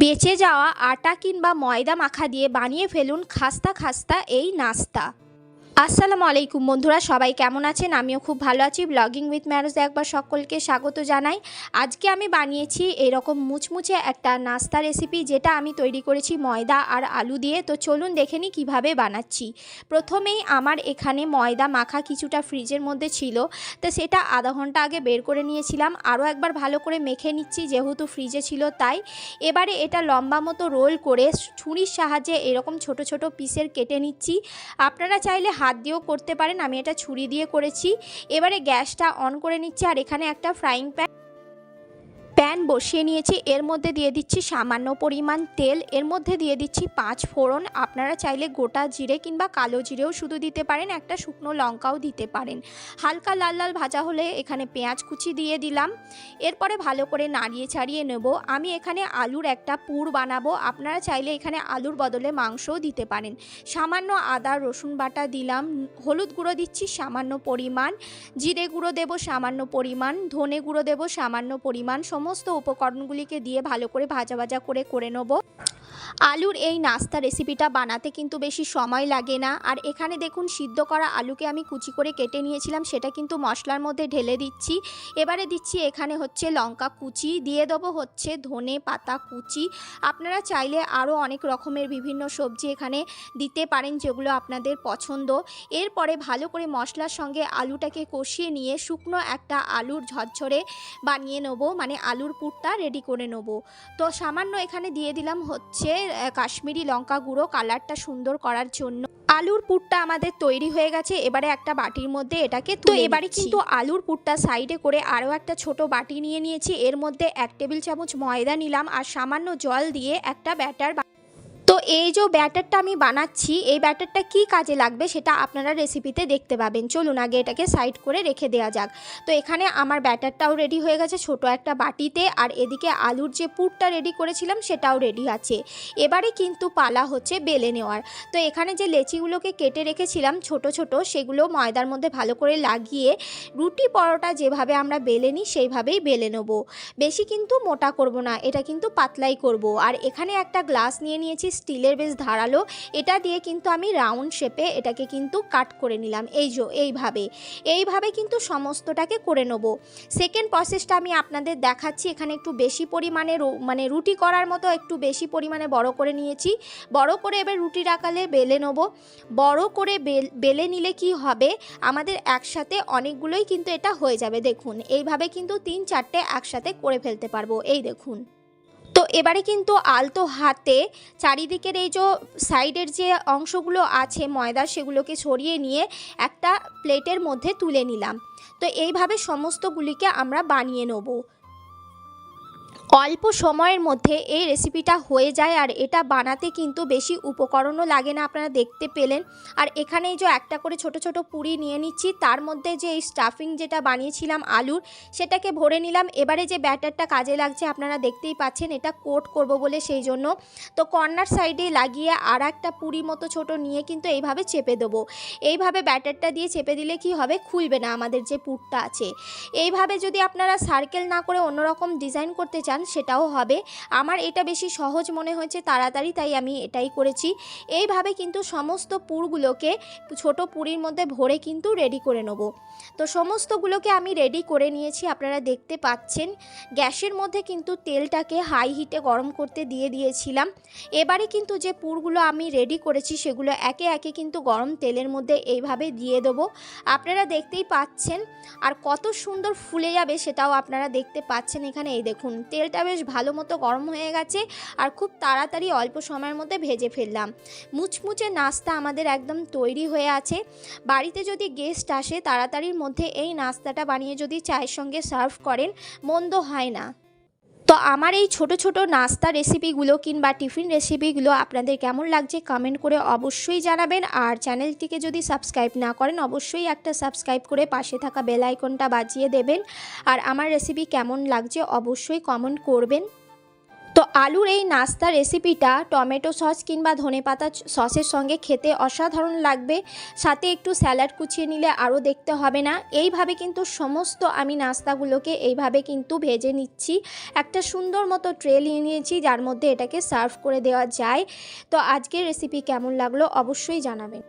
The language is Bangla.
বেঁচে যাওয়া আটা কিংবা ময়দা মাখা দিয়ে বানিয়ে ফেলুন খাস্তা খাস্তা এই নাস্তা। আসসালামু আলাইকুম বন্ধুরা, সবাই কেমন আছেন? আমিও খুব ভালো আছি। ব্লগিং উইথ ম্যারোজ একবার সকলকে স্বাগত জানাই। আজকে আমি বানিয়েছি এরকম মুচমুচে একটা নাস্তা রেসিপি যেটা আমি তৈরি করেছি ময়দা আর আলু দিয়ে। তো চলুন দেখে নিই কীভাবে বানাচ্ছি। প্রথমেই আমার এখানে ময়দা মাখা কিছুটা ফ্রিজের মধ্যে ছিল। তো সেটা আধা ঘণ্টা আগে বের করে নিয়েছিলাম। আরও একবার ভালো করে মেখে নিচ্ছি, যেহেতু ফ্রিজে ছিল তাই। এবারে এটা লম্বা মতো রোল করে ছুরির সাহায্যে এরকম ছোট ছোট পিসের কেটে নিচ্ছি। আপনারা চাইলে হাত দিয়েও করতে পারেন। আমি এটা ছুরি দিয়ে করেছি। এবারে গ্যাসটা অন করে নিচ্ছি আর এখানে একটা ফ্রাইং প্যান প্যান বসিয়ে নিয়েছি। এর মধ্যে দিয়ে দিচ্ছি সামান্য পরিমাণ তেল। এর মধ্যে দিয়ে দিচ্ছি পাঁচ ফোড়ন। আপনারা চাইলে গোটা জিরে কিংবা কালো জিরেও শুধু দিতে পারেন, একটা শুকনো লঙ্কাও দিতে পারেন। হালকা লাল লাল ভাজা হলে এখানে পেঁয়াজ কুচি দিয়ে দিলাম। এরপরে ভালো করে নাড়িয়ে ছাড়িয়ে নেব। আমি এখানে আলুর একটা পুর বানাবো। আপনারা চাইলে এখানে আলুর বদলে মাংসও দিতে পারেন। সামান্য আদা, রসুন বাটা দিলাম। হলুদ গুঁড়ো দিচ্ছি সামান্য পরিমাণ। জিরে গুঁড়ো দেব সামান্য পরিমাণ। ধনে গুঁড়ো দেব সামান্য পরিমাণ। সমস্ত উপকরণগুলিকে দিয়ে ভালো করে ভাজা ভাজা করে করে নেব। আলুর এই নাস্তা রেসিপিটা বানাতে কিন্তু বেশি সময় লাগে না। আর এখানে দেখুন, সিদ্ধ করা আলুকে আমি কুচি করে কেটে নিয়েছিলাম, সেটা কিন্তু মশলার মধ্যে ঢেলে দিচ্ছি। এবারে দিচ্ছি এখানে হচ্ছে লঙ্কা কুচি, দিয়ে দেবো হচ্ছে ধনে পাতা কুচি। আপনারা চাইলে আরও অনেক রকমের বিভিন্ন সবজি এখানে দিতে পারেন যেগুলো আপনাদের পছন্দ। এরপরে ভালো করে মশলার সঙ্গে আলুটাকে কষিয়ে নিয়ে শুকনো একটা আলুর ঝরঝরে বানিয়ে নেব মানে আলুর পুরটা রেডি করে নেব। তো সামান্য এখানে দিয়ে দিলাম হচ্ছে আহ, কাশ্মীরি লঙ্কা গুঁড়ো কালারটা সুন্দর করার জন্য। আলুর পুরটা আমাদের তৈরি হয়ে গেছে এবারে একটা বাটির মধ্যে এটাকে তো এবারে কিন্তু আলুর পুরটা সাইডে করে আরও একটা ছোট বাটি নিয়ে নিয়েছি। এর মধ্যে এক টেবিল চামচ ময়দা নিলাম আর সামান্য জল দিয়ে একটা ব্যাটার তো এই যে ব্যাটারটা আমি বানাচ্ছি, এই ব্যাটারটা কি কাজে লাগবে সেটা আপনারা রেসিপিতে দেখতে পাবেন। চলুন আগে এটাকে সাইড করে রেখে দেওয়া যাক। তো এখানে আমার ব্যাটারটাও রেডি হয়ে গেছে ছোট একটা বাটিতে, আর এদিকে আলুর যে পুরটা রেডি করেছিলাম সেটাও রেডি আছে। এবারে কিন্তু পালা হচ্ছে বেলে নেওয়ার। তো এখানে যে লেচিগুলোকে কেটে রেখেছিলাম ছোট ছোট, সেগুলো ময়দার মধ্যে ভালো করে লাগিয়ে রুটি পরোটা যেভাবে আমরা বেলে নিই সেইভাবেই বেলে নেব। বেশি কিন্তু মোটা করব না, এটা কিন্তু পাতলাই করব। আর এখানে একটা গ্লাস নিয়ে নিয়েছি স্টিলের বেশ ধারালো। এটা দিয়ে কিন্তু আমি রাউন্ড শেপে এটাকে কিন্তু কাট করে নিলাম। এই যে, এইভাবে। এইভাবে কিন্তু সমস্তটাকে করে নেব। সেকেন্ড প্রসেসটা আমি আপনাদের দেখাচ্ছি। এখানে একটু বেশি পরিমাণে মানে রুটি করার মতো একটু বেশি পরিমাণে বড় করে নিয়েছি। বড় করে এবার রুটির আকালে বেলে নেব। বড় করে বেল- নিলে কি হবে? আমাদের একসাথে অনেকগুলোই কিন্তু এটা হয়ে যাবে। দেখুন, এইভাবে কিন্তু তিন, চারটে একসাথে করে ফেলতে পারব। এই দেখুন। এবারে কিন্তু আলতো হাতে চারিদিকের এই যে সাইডের যে অংশগুলো আছে ময়দা, সেগুলোকে ছড়িয়ে নিয়ে একটা প্লেটের মধ্যে তুলে নিলাম। তো এইভাবে সমস্তগুলিকে আমরা বানিয়ে নেব। অল্প সময়ের মধ্যে এই রেসিপিটা হয়ে যায় আর এটা বানাতে কিন্তু বেশি উপকরণও লাগে না, আপনারা দেখতে পেলেন। আর এখানে যে একটা করে ছোট ছোট পুরি নিয়ে নিচ্ছি, তার মধ্যে যে এই স্টাফিং যেটা বানিয়েছিলাম আলুর, সেটাকে ভরে নিলাম। এবারে যে ব্যাটারটা কাজে লাগছে, আপনারা দেখতেই পাচ্ছেন, এটা কোট করব বলে সেই জন্য। তো কর্নার সাইডে লাগিয়ে আর একটা পুরি মতো ছোট নিয়ে কিন্তু এইভাবে চেপে দেবো। এইভাবে ব্যাটারটা দিয়ে চেপে দিলে কি হবে? খুলবে না আমাদের যে পুরটা আছে। এইভাবে যদি আপনারা সার্কেল না করে অন্যরকম ডিজাইন করতে চান সেটাও হবে। আমার এটা বেশি সহজ মনে হয়েছে, তাড়াতাড়ি তাই আমি এটাই করেছি। এইভাবে কিন্তু সমস্ত পুরগুলোকে ছোট পুরীর মধ্যে ভরে কিন্তু রেডি করে নেব। তো সমস্তগুলোকে আমি রেডি করে নিয়েছি, আপনারা দেখতে পাচ্ছেন। গ্যাসের মধ্যে কিন্তু তেলটাকে হাই হিটে গরম করতে দিয়ে দিয়েছিলাম। এবারে কিন্তু যে পুরগুলো আমি রেডি করেছি, সেগুলো একে একে কিন্তু গরম তেলের মধ্যে এইভাবে দিয়ে দেবো। আপনারা দেখতেই পাচ্ছেন। আর কত সুন্দর ফুলে যাবে, সেটাও আপনারা দেখতে পাচ্ছেন এখানে। এই দেখুন তেলটা বেশ ভালো মতো গরম হয়ে গেছে আর খুব তাড়াতাড়ি অল্প সময়ের মধ্যে ভেজে ফেললাম। মুচমুচে নাস্তা আমাদের একদম তৈরি হয়ে আছে। বাড়িতে যদি গেস্ট আসে, তাড়াতাড়ির মধ্যে এই নাস্তাটা বানিয়ে যদি চায়ের সঙ্গে সার্ভ করেন, মন্দ হয় না। তো আমার এই ছোট ছোট নাস্তা রেসিপিগুলো কিংবা টিফিন রেসিপিগুলো আপনাদের কেমন লাগছে কমেন্ট করে অবশ্যই জানাবেন। আর চ্যানেলটিকে যদি সাবস্ক্রাইব না করেন, অবশ্যই একটা সাবস্ক্রাইব করে পাশে থাকা বেল আইকনটা বাজিয়ে দেবেন। আর আমার রেসিপি কেমন লাগছে অবশ্যই কমেন্ট করবেন। আলুর এই নাস্তা রেসিপিটা টমেটো সস কিংবা ধনেপাতা সসের সঙ্গে খেতে অসাধারণ লাগবে। সাথে একটু স্যালাড কুচিয়ে নিলে আরও দেখতে হবে না। এইভাবে কিন্তু সমস্ত আমি নাস্তাগুলোকে এইভাবে কিন্তু ভেজে নিচ্ছি। একটা সুন্দর মতো ট্রে নিয়ে নিয়েছি, যার মধ্যে এটাকে সার্ভ করে দেওয়া যায়। তো আজকের রেসিপি কেমন লাগল অবশ্যই জানাবেন।